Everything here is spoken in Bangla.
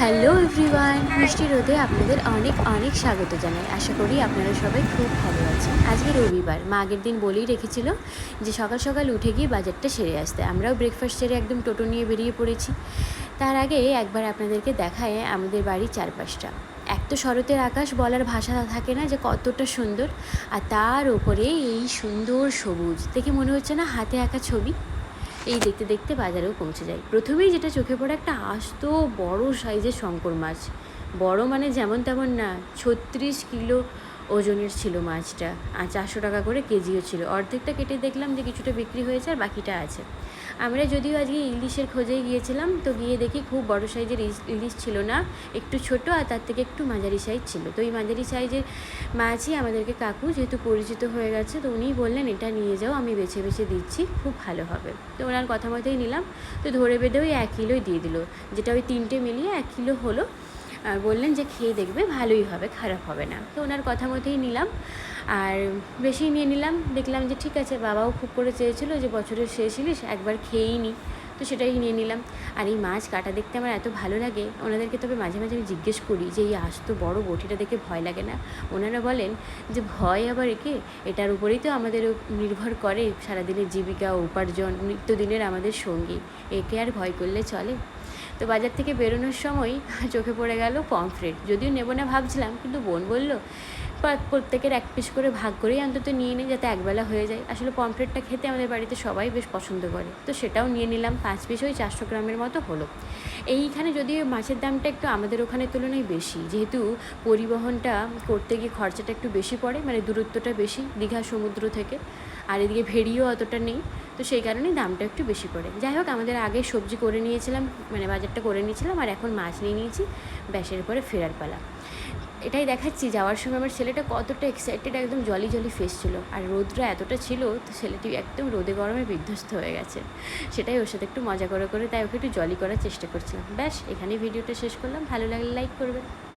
হ্যালো এভরিওয়ান মিষ্টি রোদে আপনাদের অনেক অনেক স্বাগত জানাই। আশা করি আপনারা সবাই খুব ভালো আছেন। আজকে রবিবার, মা আগের দিন বলেই রেখেছিল যে সকাল সকাল উঠে গিয়ে বাজারটা সেরে আসতে। আমরাও ব্রেকফাস্ট সেরে একদম টোটো নিয়ে বেরিয়ে পড়েছি। তার আগে একবার আপনাদেরকে দেখায় আমাদের বাড়ির চারপাশটা। এক তো শরতের আকাশ বলার ভাষা থাকে না যে কতটা সুন্দর, আর তার ওপরে এই সুন্দর সবুজ। দেখে মনে হচ্ছে না হাতে আঁকা ছবি। এই দেখতে দেখতে বাজারেও পৌঁছে যাই প্রথমেই যেটা চোখে পড়ে একটা আস্ত বড় সাইজের শঙ্কর মাছ। বড় মানে যেমন তেমন না, ছত্রিশ কিলো ওজনের ছিল মাছটা, আর চারশো টাকা করে কেজিও ছিল। অর্ধেকটা কেটে দেখলাম যে কিছুটা বিক্রি হয়েছে আর বাকিটা আছে। আমরা যদিও আজকে ইলিশের খোঁজেই গিয়েছিলাম, তো গিয়ে দেখি খুব বড় সাইজের ইলিশ- ছিল না, একটু ছোট আর তার থেকে একটু মাঝারি সাইজ ছিল। তো এই মাঝারি সাইজের মাছই আমাদেরকে কাকু যেহেতু পরিচিত হয়ে গেছে, তো উনিই বললেন, এটা নিয়ে যাও, আমি বেছে বেছে দিচ্ছি, খুব ভালো হবে। তো ওনার কথা মতোই নিলাম, তো ধরে বেঁধে ওই এক কিলোই দিয়ে দিল, যেটা ওই তিনটে মিলিয়ে এক কিলো হলো। বললেন যে খেয়ে দেখবে, ভালোই হবে, খারাপ হবে না। তো ওনার কথা মতোই নিলাম। আর বেশি নিয়ে নিলাম, দেখলাম যে ঠিক আছে, বাবাও খুব করে চেয়েছিল যে বছরের শেষ ইলিশ একবার খেয়েই নিই। তো সেটাই নিয়ে নিলাম। আর এই মাছ কাটা দেখতে আমার এত ভালো লাগে, ওনাদেরকে তবে মাঝে মাঝে আমি জিজ্ঞেস করি যে এই আস্ত বড় বটিটা দেখে ভয় লাগে না? ওনারা বলেন যে ভয় আবার একে? এটার উপরেই তো আমাদের নির্ভর করে সারাদিনের জীবিকা, উপার্জন, নিত্যদিনের আমাদের সঙ্গী। একে আর ভয় করলে চলে? তো বাজার থেকে বেরোনোর সময় চোখে পড়ে গেল পমফ্রেট। যদিও নেব না ভাবছিলাম, কিন্তু বোন বলল "প্র- প্রত্যেকের এক পিস করে ভাগ করেই অন্তত নিয়ে নিই যাতে একবেলা হয়ে যায়। আসলে পমফ্রেটটা খেতে আমাদের বাড়িতে সবাই বেশ পছন্দ করে। তো সেটাও নিয়ে নিলাম, পাঁচ পিস ওই চারশো গ্রামের মতো হলো। এইখানে যদিও মাছের দামটা একটু আমাদের ওখানের তুলনায় বেশি, যেহেতু পরিবহনটা করতে গিয়ে খরচাটা একটু বেশি পড়ে মানে দূরত্বটা বেশি দীঘা সমুদ্র থেকে। আর এদিকে ভেড়িও অতটা নেই। তো সেই কারণেই দামটা একটু বেশি পড়ে। যাই হোক, আমাদের আগে সবজি করে নিয়েছিলাম মানে বাজারটা করে নিয়েছিলাম, আর এখন মাছ নিয়ে নিয়েছি ব্যাসের পরে ফেরার পালা। এটাই দেখাচ্ছি, যাওয়ার সময় আমার ছেলেটা কতটা এক্সাইটেড একদম জলি জলি ফেস ছিল। আর রোদটা এতটা ছিল, তো ছেলেটি একদম রোদে গরমে বিধ্বস্ত হয়ে গেছে। সেটাই ওর সাথে একটু মজা করে করে, তাই ওকে একটু জলি করার চেষ্টা করছিলাম। ব্যাস, এখানেই ভিডিওটা শেষ করলাম। ভালো লাগলে লাইক করবেন।